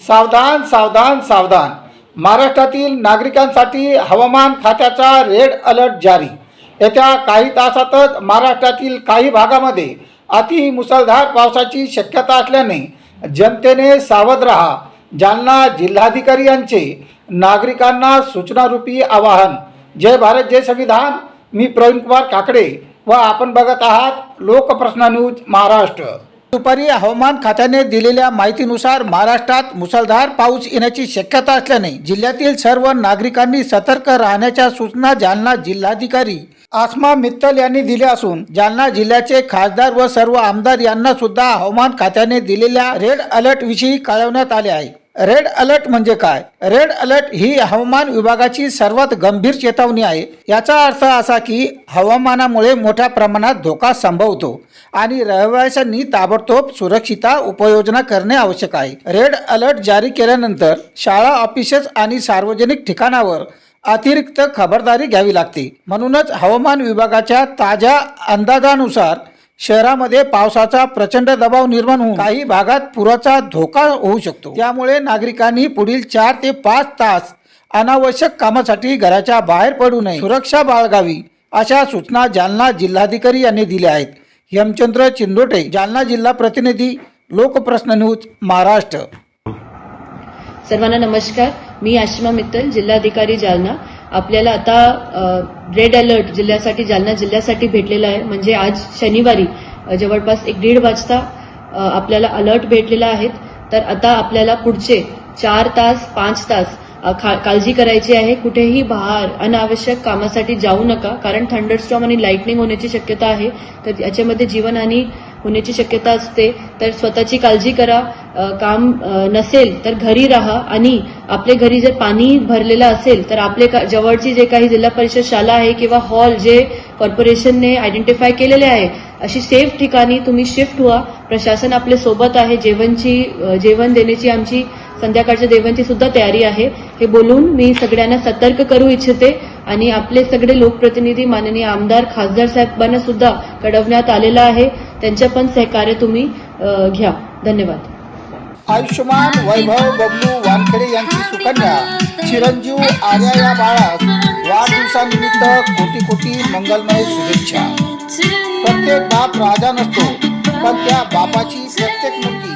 सावधान सावधान सावधान. महाराष्ट्रातील नागरिकांसाठी हवामान खात्याचा रेड अलर्ट जारी. येत्या काही तासातच महाराष्ट्रातील काही भागामध्ये अति मुसळधार पावसाची शक्यता असल्याने जनतेने सावध रहा. जालना जिल्हाधिकारी यांचे नागरिकांना सूचनारूपी आवाहन. जय भारत जय संविधान. मी प्रवीण कुमार काकडे व आपण बघत आहात लोकप्रश्न न्यूज महाराष्ट्र. दुपारी हवामान खात्याने दिलेल्या माहितीनुसार महाराष्ट्रात मुसळधार पाऊस येण्याची शक्यता असल्याने जिल्ह्यातील सर्व नागरिकांनी सतर्क राहण्याच्या सूचना जालना जिल्हाधिकारी आसमा मित्तल यांनी दिल्या असून जालना जिल्ह्याचे खासदार व सर्व आमदार यांना सुद्धा हवामान खात्याने दिलेल्या रेड अलर्ट विषयी कळवण्यात आले आहे. रेड अलर्ट म्हणजे काय? रेड अलर्ट ही हवामान विभागाची सर्वात गंभीर चेतावणी आहे. याचा अर्थ असा की हवामानामुळे मोठ्या प्रमाणात धोका संभवतो आणि रहिवाशांनी ताबडतोब सुरक्षिता उपाययोजना करणे आवश्यक आहे. रेड अलर्ट जारी केल्यानंतर शाळा ऑफिसेस आणि सार्वजनिक ठिकाणावर अतिरिक्त खबरदारी घ्यावी लागते. म्हणूनच हवामान विभागाच्या ताज्या अंदाजानुसार शहरामध्ये पावसाचा प्रचंड दबाव निर्माण होऊन काही भागात पुराचा धोका होऊ शकतो. त्यामुळे नागरिकांनी पुढील चार ते पाच तास अनावश्यक कामासाठी घराच्या बाहेर पडू नये. सुरक्षा बाळगावी अशा सूचना जालना जिल्हाधिकारी यांनी दिल्या आहेत. हेमचंद्र चिंदोटे जालना जिल्हा प्रतिनिधी लोकप्रश्न न्यूज महाराष्ट्र. सर्वांना नमस्कार. मी आशिमा मित्तल जिल्हाधिकारी जालना. आपल्याला आता रेड अलर्ट जिल्ह्यासाठी जालना जिल्ह्यासाठी भेटलेला आहे. म्हणजे आज शनिवारी जवळपास एक दीड वाजता आपल्याला अलर्ट भेटलेला आहेत तर आता आपल्याला पुढचे चार तास पाच तास खा- काळजी करायची आहे. कुठेही बाहेर अनावश्यक कामासाठी जाऊ नका. कारण थंडरस्टॉम आणि लाईटनिंग होण्याची शक्यता आहे. तर याच्यामध्ये जीवनहानी होण्याची शक्यता असते. तर स्वतःची काळजी करा. काम नसेल तर घरी राहा आणि आपले घरी जर पाणी भरलेलं असेल तर आपले का- जवळची जे काही जिल्हा परिषद शाळा आहे किंवा हॉल जे कॉर्पोरेशनने आयडेंटिफाय केलेले आहे अशी सेफ ठिकाणी तुम्ही शिफ्ट व्हा. प्रशासन आपले सोबत आहे जेवणची जेवण देण्याची आमची संध्याकाळच्या जेवणची सुद्धा तयारी आहे. हे बोलून मी सगळ्यांना सतर्क करू इच्छिते आणि आपले सगळे लोकप्रतिनिधी माननीय आमदार खासदार साहेबांना सुद्धा कळवण्यात आलेलं आहे. त्यांच्या पण सहकार्य तुम्ही घ्या. धन्यवाद. आयुष्यमान वैभव बबलू वानखेडे यांची सुकन्या चिरंजीव आर्या या बाळास वाढदिवसानिमित्त कोटी कोटी मंगलमय शुभेच्छा. प्रत्येक बाप राजा नसतो पण त्या बापाची प्रत्येक मुलगी